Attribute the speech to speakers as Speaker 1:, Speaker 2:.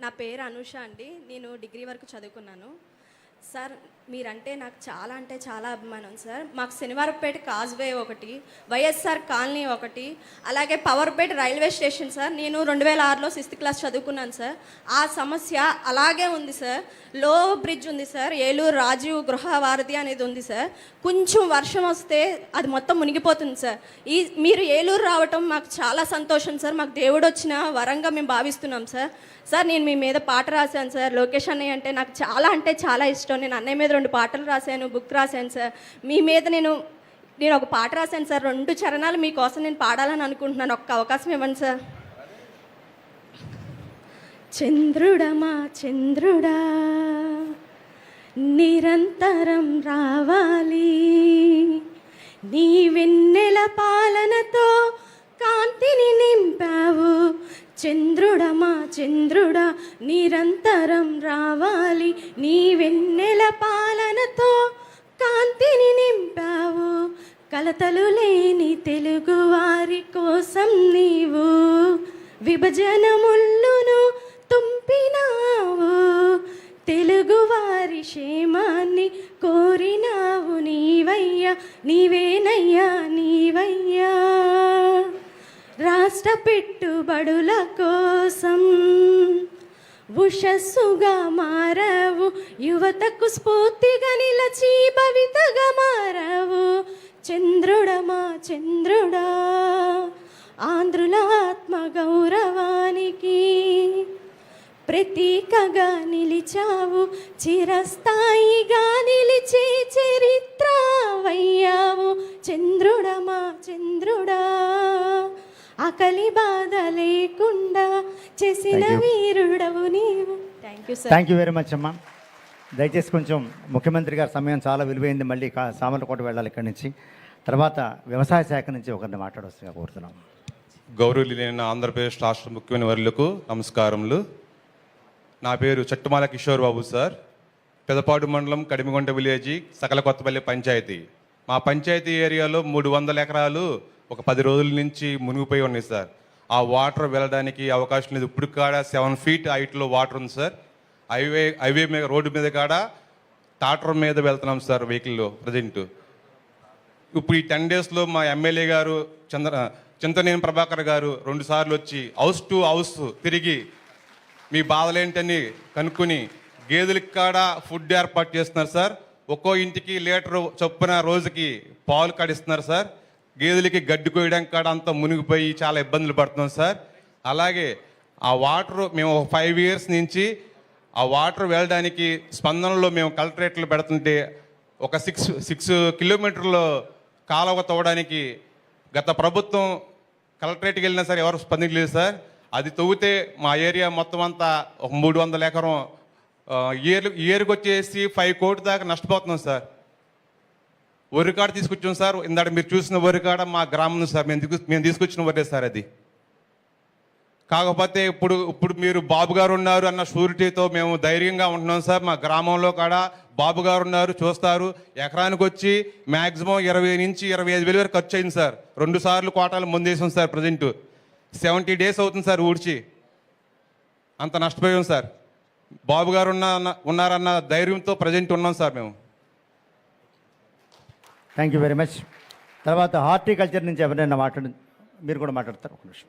Speaker 1: నా పేరు అనుష అండి. నేను డిగ్రీ వరకు చదువుకున్నాను. సార్ మీరంటే నాకు చాలా అంటే చాలా అభిమానం సార్. మాకు శనివారపేట కాజ్వే ఒకటి వైఎస్ఆర్ కాలనీ ఒకటి అలాగే పవర్పేట రైల్వే స్టేషన్ సార్. నేను రెండు వేల ఆరులో సిక్స్త్ క్లాస్ చదువుకున్నాను సార్. ఆ సమస్య అలాగే ఉంది సార్. లో బ్రిడ్జ్ ఉంది సార్. ఏలూరు రాజీవ్ గృహ వారధి అనేది ఉంది సార్. కొంచెం వర్షం వస్తే అది మొత్తం మునిగిపోతుంది సార్. ఈ మీరు ఏలూరు రావటం మాకు చాలా సంతోషం సార్. మాకు దేవుడు వచ్చిన వరంగా మేము భావిస్తున్నాం సార్. సార్ నేను మీ మీద పాట రాశాను సార్. లోకేష్ అన్నయ్య అంటే నాకు చాలా అంటే చాలా ఇష్టం. నేను అన్నయ్య మీద రెండు పాటలు రాశాను బుక్ రాశాను సార్. మీ మీద నేను నేను ఒక పాట రాశాను సార్. రెండు చరణాలు మీకోసం నేను పాడాలని అనుకుంటున్నాను. ఒక్క అవకాశం ఇవ్వండి సార్. చంద్రుడమా చంద్రుడా నిరంతరం రావాలి. నీ వెన్నెల పాలనతో కాంతిని నింపావు. చంద్రుడమా చంద్రుడా నిరంతరం రావాలి నీ వెన్నెల పాలనతో. కాంతిని నింపావు కలతలు లేని తెలుగు వారి కోసం నీవు. విభజన ముళ్ళును తుంపినావు తెలుగు వారి క్షేమాన్ని కోరినావు నీవయ్యా నీవేనయ్యా రాష్ట్ర పెట్టుబడుల కోసం ఉషస్సుగా మారవు. యువతకు స్ఫూర్తిగా నిలచి భవితగా మారవు. చంద్రుడమా చంద్రుడా ఆంధ్రుల ఆత్మ గౌరవానికి ప్రతీకగా నిలిచావు. చిరస్థాయిగా నిలిచే చిర ఆకలి బాధ లేకుండా చేసిన. వీరుడవు నీవు. Thank you sir
Speaker 2: thank you very much అమ్మా. దయచేసి కొంచెం ముఖ్యమంత్రి గారి సమయం చాలా విలువైంది. మళ్ళీ కా- సామర్లకోట వెళ్ళాలి ఇక్కడి నుంచి. తర్వాత వ్యవసాయ శాఖ నుంచి ఒకరిని మాట్లాడవలసిందిగా కోరుతున్నాం.
Speaker 3: గౌరవనీయులైన ఆంధ్రప్రదేశ్ రాష్ట్ర ముఖ్యమైన వర్యులకు నమస్కారములు. నా పేరు చట్టుమాల కిషోర్ బాబు సార్. పెదపాడు మండలం కడిమిగొంట విలేజీ సకల కొత్తపల్లి పంచాయతీ. మా పంచాయతీ ఏరియాలో మూడు వందల ఎకరాలు ఒక పది రోజుల నుంచి మునిగిపోయి ఉన్నాయి సార్. ఆ వాటర్ వెళ్ళడానికి అవకాశం లేదు. ఇప్పుడు కాడ సెవెన్ ఫీట్ హైట్లో వాటర్ ఉంది సార్. హైవే హైవే మీద రోడ్డు మీద కాడ టాటర్ మీద వెళ్తున్నాం సార్ వెహికల్లో ప్రజెంట్. ఇప్పుడు ఈ టెన్ డేస్లో మా ఎమ్మెల్యే గారు చంద్ర చింతనేని ప్రభాకర్ గారు రెండుసార్లు వచ్చి హౌస్ టు హౌస్ తిరిగి మీ బాధలేంటని కనుక్కొని గేదెలకి కాడ ఫుడ్ ఏర్పాటు చేస్తున్నారు సార్. ఒక్కో ఇంటికి లీటర్ చొప్పున రోజుకి పాలు కాడిస్తున్నారు సార్. గేదెలకి గడ్డి కోయడం కాడ అంతా మునిగిపోయి చాలా ఇబ్బందులు పడుతున్నాం సార్. అలాగే ఆ వాటర్ మేము ఒక ఫైవ్ ఇయర్స్ నుంచి ఆ వాటర్ వెళ్ళడానికి స్పందనలో మేము కలెక్టరేట్లు పెడుతుంటే ఒక సిక్స్ సిక్స్ కిలోమీటర్లు కాలువ తవ్వడానికి గత ప్రభుత్వం కలెక్టరేట్కి వెళ్ళినా సరే ఎవరు స్పందించలేదు సార్. అది తవ్వితే మా ఏరియా మొత్తం అంతా ఒక మూడు వందల ఎకరం ఇయర్ ఇయర్కి వచ్చేసి ఫైవ్ కోటి దాకా నష్టపోతున్నాం సార్. వరి కాడ తీసుకొచ్చాం సార్ ఇందాక మీరు చూసిన వరి కాడ మా గ్రామం సార్ మేము మేము తీసుకొచ్చిన వరే సార్ అది. కాకపోతే ఇప్పుడు ఇప్పుడు మీరు బాబు గారు ఉన్నారు అన్న షూరిటీతో మేము ధైర్యంగా ఉంటున్నాం సార్ మా గ్రామంలో కాడ బాబు గారు ఉన్నారు చూస్తారు. ఎకరానికి వచ్చి మ్యాక్సిమం ఇరవై నుంచి ఇరవై ఐదు వేలు వరకు ఖర్చు అయింది సార్. రెండు సార్లు కోటాలు ముందేసాం సార్ ప్రజెంట్. సెవెంటీ డేస్ అవుతుంది సార్ ఊడ్చి. అంత నష్టపోయాం సార్. బాబు గారు ఉన్న ఉన్నారన్న ధైర్యంతో ప్రజెంట్ ఉన్నాం సార్ మేము.
Speaker 2: థ్యాంక్ యూ వెరీ మచ్ తర్వాత హార్టికల్చర్ నుంచి ఎవరైనా మాట్లాడి మీరు కూడా మాట్లాడతారు. ఒక నిమిషం.